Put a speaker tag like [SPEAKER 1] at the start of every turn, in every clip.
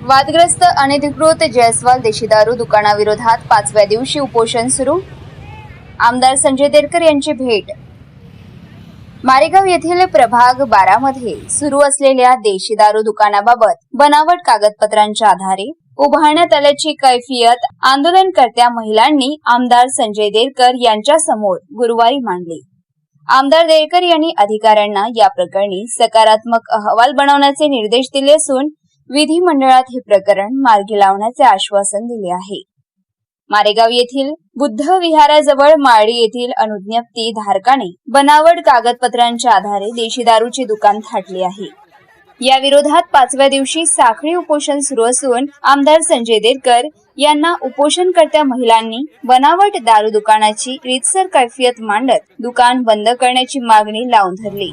[SPEAKER 1] वादग्रस्त अनधिकृत जयस्वाल देशी दारू दुकानाविरोधात पाचव्या दिवशी उपोषण सुरू. आमदार संजय देरकर यांची भेट. मारेगाव येथील प्रभाग बारा मध्ये सुरू असलेल्या देशी दारू दुकानाबाबत बनावट कागदपत्रांच्या आधारे उभारण्यात आल्याची कैफियत आंदोलनकर्त्या महिलांनी आमदार संजय देरकर यांच्या समोर गुरुवारी मांडली. आमदार देरकर यांनी अधिकाऱ्यांना या प्रकरणी सकारात्मक अहवाल बनवण्याचे निर्देश दिले असून विधिमंडळात हे प्रकरण मार्गी लावण्याचे आश्वासन दिले आहे. मारेगाव येथील बुद्ध विहाराजवळ माळी येथील अनुज्ञप्ती धारकाने बनावट कागदपत्रांच्या आधारे देशी दारूची दुकान थाटले आहे. या विरोधात पाचव्या दिवशी साखळी उपोषण सुरू असून आमदार संजय देरकर यांना उपोषणकर्त्या महिलांनी बनावट दारू दुकानाची रीतसर कैफियत मांडत दुकान बंद करण्याची मागणी लावून धरली.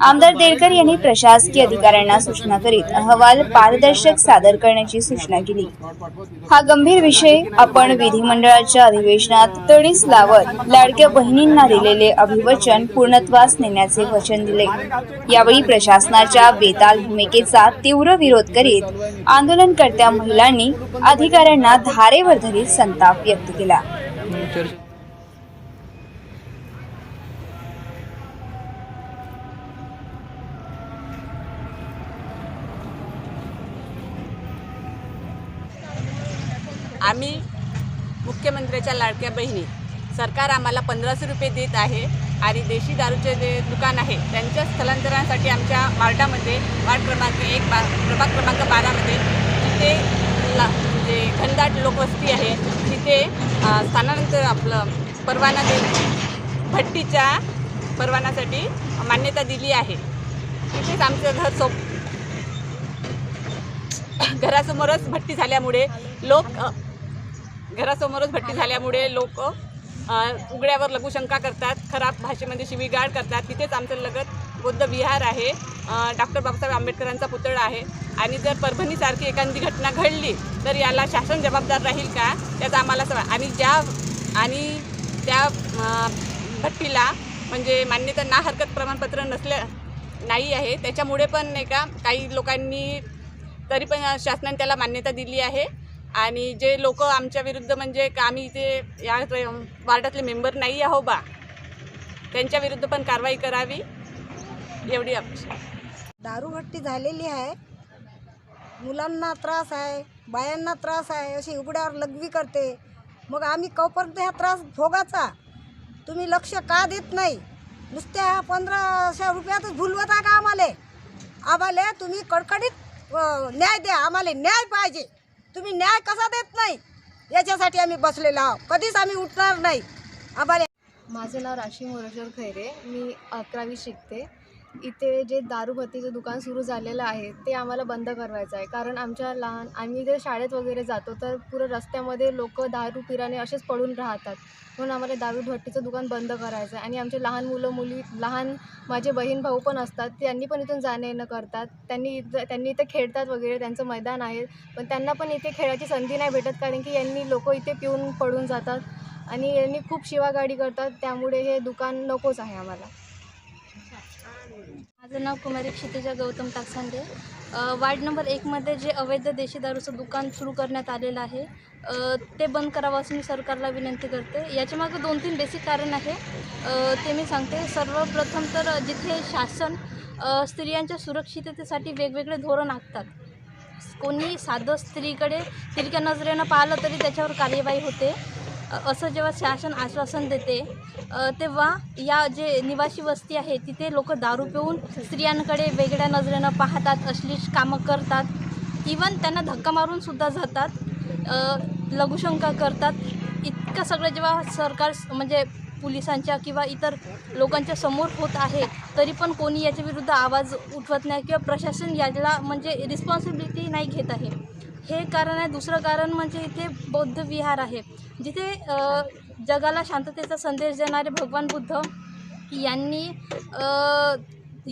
[SPEAKER 1] आमदार देरकर यांनी प्रशासकीय अधिकाऱ्यांना सूचना करीत अहवाल पारदर्शक सादर करण्याची सूचना केली. हा गंभीर विषय आपण विधिमंडळाच्या अधिवेशनात तडीस लावत लाडक्या बहिणींना दिलेले अभिवचन पूर्णत्वास नेण्याचे वचन दिले. यावेळी प्रशासनाच्या बेताल भूमिकेचा तीव्र विरोध करीत आंदोलनकर्त्या महिलांनी अधिकाऱ्यांना धारेवर धरी संताप व्यक्त केला.
[SPEAKER 2] आम्ही मुख्यमंत्र्याच्या लाडक्या बहिणी. सरकार आम्हाला पंधराशे रुपये देत आहे आणि देशी दारूचे जे दुकान आहे त्यांच्या स्थलांतरणासाठी आमच्या वार्डामध्ये वार्ड क्रमांक एक बा प्रभाग क्रमांक बारामध्ये तिथे ला जे घनदाट लोकवस्ती आहे तिथे अ, स्थानांतर आपलं परवाना दे भट्टीच्या परवानासाठी मान्यता दिली आहे. तिथेच आमचं घर सोप घरासमोरच भट्टी झाल्यामुळे लोक घरासमोरच भट्टी झाल्यामुळे लोक उघड्यावर लघुशंका करतात खराब भाषेमध्ये शिवीगाळ करतात. तिथेच आमचं लगत बौद्ध विहार आहे. डॉक्टर बाबासाहेब आंबेडकरांचा पुतळा आहे. आणि जर परभणीसारखी एखादी घटना घडली तर याला शासन जबाबदार राहील का? त्याचा आम्हाला सवा आणि ज्या आणि त्या भट्टीला म्हणजे मान्यता ना हरकत प्रमाणपत्र नसल्या नाही आहे. त्याच्यामुळे पण नाही का काही लोकांनी तरी पण शासनाने त्याला मान्यता दिली आहे. आणि जे लोक आमच्या विरुद्ध म्हणजे का आम्ही इथे या वार्डातले मेंबर नाही आहो बा त्यांच्या विरुद्ध पण कारवाई करावी एवढी अपेक्षा
[SPEAKER 3] दारूभट्टी झालेली आहे. मुलांना त्रास आहे बायांना त्रास आहे अशी उघड्यावर लघवी करते. मग आम्ही कवपर्यंत हा त्रास भोगाचा तुम्ही लक्ष का देत नाही? नुसत्या पंधराशे रुपयातच भुलवता का आम्हाला? आम्हाला तुम्ही कडकडीत न्याय द्या आम्हाला न्याय पाहिजे. तुम्ही न्याय कसा देत नाही? याच्यासाठी आम्ही बसलेलो आहोत. कधीच आम्ही उठणार नाही. आम्हाला
[SPEAKER 4] माझं नाव राशी मोरेश्वर खैरे. मी अकरावी शिकते. इथे जे दारूभट्टीचं दुकान सुरू झालेलं आहे ते आम्हाला बंद करवायचं आहे. कारण आमच्या लहान आम्ही जर शाळेत वगैरे जातो तर पुरं रस्त्यामध्ये लोक दारू पिराने असेच पडून राहतात. म्हणून आम्हाला दारूभट्टीचं दुकान बंद करायचं आहे. आणि आमचे लहान मुलं मुली लहान माझे बहीण भाऊ पण असतात. त्यांनी पण इथून जाणं येणं करतात. त्यांनी इथं त्यांनी इथं खेळतात वगैरे त्यांचं मैदान आहे. पण त्यांना पण इथे खेळायची संधी नाही भेटत कारण की यांनी लोक इथे पिऊन पडून जातात. आणि यांनी खूप शिवागाडी करतात. त्यामुळे हे दुकान नकोच आहे आम्हाला.
[SPEAKER 5] माझं नाव कुमारी क्षितिजा गौतम टाकसांडे वार्ड नंबर एकमध्ये जे अवैध देशी दारूचं दुकान सुरू करण्यात आलेलं आहे ते बंद करावं असं मी सरकारला विनंती करते. याच्यामागं दोन तीन बेसिक कारण आहे. ते मी सांगते. सर्वप्रथम तर जिथे शासन स्त्रियांच्या सुरक्षिततेसाठी वेगवेगळे धोरण आखतात कोणी साधं स्त्रीकडे तिरक्या नजरेनं पाहिलं तरी त्याच्यावर कार्यवाही होते. असं जेव्हा शासन आश्वासन देते तेव्हा या जे निवासी वस्ती आहे तिथे लोक दारू पिऊन स्त्रियांकडे वेगळ्या नजरेनं पाहतात अश्लील कामं करतात. इवन त्यांना धक्का मारून सुद्धा जातात. लघुशंका करतात. इतकं सगळं जेव्हा सरकार म्हणजे पोलिसांच्या किंवा इतर लोकांच्या समोर होत आहे तरी पण कोणी याच्या विरुद्ध आवाज उठवत नाही किंवा प्रशासन याला म्हणजे रिस्पॉन्सिबिलिटी नाही घेत आहे. हे कारण आहे. दुसरं कारण म्हणजे इथे बौद्ध विहार आहे. जिथे जगाला शांततेचा संदेश देणारे भगवान बुद्ध यांनी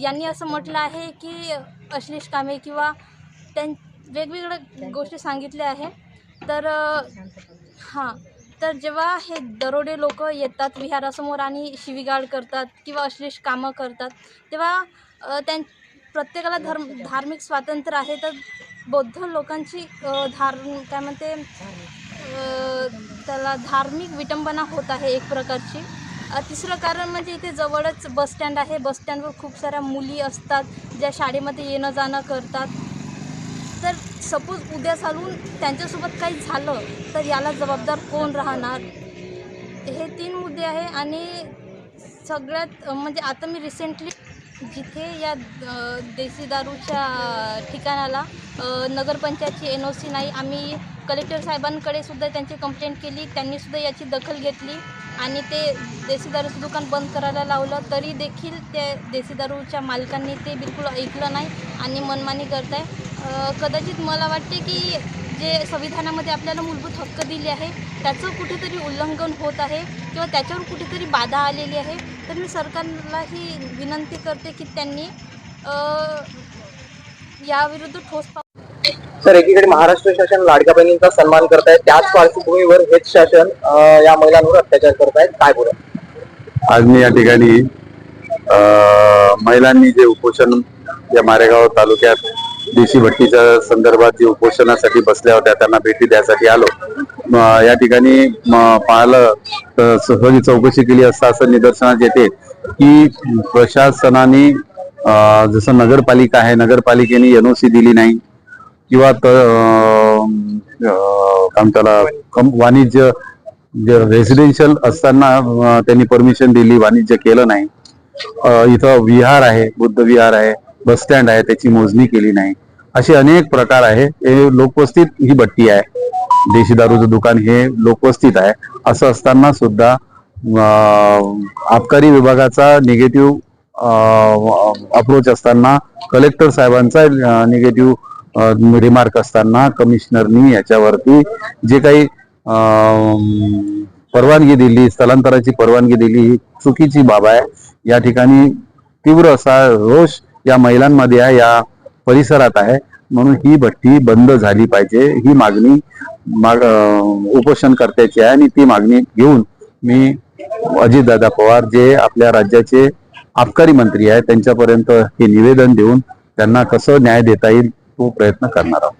[SPEAKER 5] यांनी असं म्हटलं आहे की अश्लेष कामे किंवा त्यां वेगवेगळ्या गोष्टी सांगितल्या आहे. तर हां. तर जेव्हा हे दरोडे लोक येतात विहारासमोर आणि शिवीगाळ करतात किंवा अश्लेष कामं करतात तेव्हा त्यां प्रत्येकाला धर्म धार्मिक स्वातंत्र्य आहे. तर बौद्ध लोकांची धार काय म्हणते त्याला धार्मिक विटंबना होत आहे एक प्रकारची. तिसरं कारण म्हणजे इथे जवळच बसस्टँड आहे. बसस्टँडवर खूप साऱ्या मुली असतात ज्या शाळेमध्ये येणं जाणं करतात. तर सपोज उद्या चालून त्यांच्यासोबत काही झालं तर याला जबाबदार कोण राहणार? हे तीन मुद्दे आहे आणि सगळ्यात म्हणजे आता मी रिसेंटली जिथे या अ, देशी दारूच्या ठिकाणाला नगरपंचायतची एन ओ सी नाही आम्ही कलेक्टर साहेबांकडे सुद्धा त्यांची कंप्लेंट केली त्यांनी सुद्धा याची दखल घेतली आणि ते देशी दारूचं दुकान बंद करायला लावलं. तरी देखील ते देशी दारूच्या मालकांनी ते बिलकुल ऐकलं नाही आणि मनमानी करत आहे कदाचित मला वाटते की जे संविधानामध्ये आपल्याला मूलभूत हक्क दिले आहे त्याचं कुठेतरी उल्लंघन होत आहे किंवा त्याच्यावर कुठेतरी बाधा आलेली आहे तर मी सरकारला ही विनंती करते की त्यांनी याविरुद्ध ठोस पाऊल
[SPEAKER 6] सर एकीकडे महाराष्ट्र शासन लाडक्या बहिणींचा सन्मान करत आहे त्याच पार्श्वभूमीवर हेच शासन या महिलांवर अत्याचार करत आहेत काय बोला?
[SPEAKER 7] आज मी या ठिकाणी महिलांनी जे उपोषण या मारेगाव तालुक्यात देशी भट्टीच्या संदर्भात जे उपोषणासाठी बसल्या होत्या त्यांना भेटी द्यासाठी आलो. या ठिकाणी पाहायला पाहिलं सगळी चौकशी केली असता असं निदर्शनात येते की प्रशासनाने जसं नगरपालिका आहे नगरपालिकेने एनओसी दिली नाही किंवा काय त्याला कम- वाणिज्य रेसिडेन्शियल असताना त्यांनी परमिशन दिली वाणिज्य केलं नाही. इथं विहार आहे बुद्ध विहार आहे. बस स्टँड आहे त्याची मोजणी केली नाही. असे अनेक प्रकार आहे. हे लोकवस्तीत ही भट्टी आहे. देशी दारूचं दुकान हे लोकवस्तीत आहे. असं असताना सुद्धा आबकारी विभागाचा निगेटिव्ह अप्रोच असताना कलेक्टर साहेबांचा निगेटिव्ह रिमार्क असताना कमिशनरनी याच्यावरती जे काही परवानगी दिली स्थलांतराची परवानगी दिली ही चुकीची बाब आहे. या ठिकाणी तीव्र असा रोष या महिलांमध्ये आहे या परिसरात आहे. म्हणून ही भट्टी बंद झाली पाहिजे. ही मागणी माग उपोषणकर्त्याची आहे आणि ती मागणी घेऊन मी अजितदादा पवार जे आपल्या राज्याचे आबकारी मंत्री आहेत त्यांच्यापर्यंत हे निवेदन देऊन त्यांना कसं न्याय देता येईल तो प्रयत्न करणार आहोत.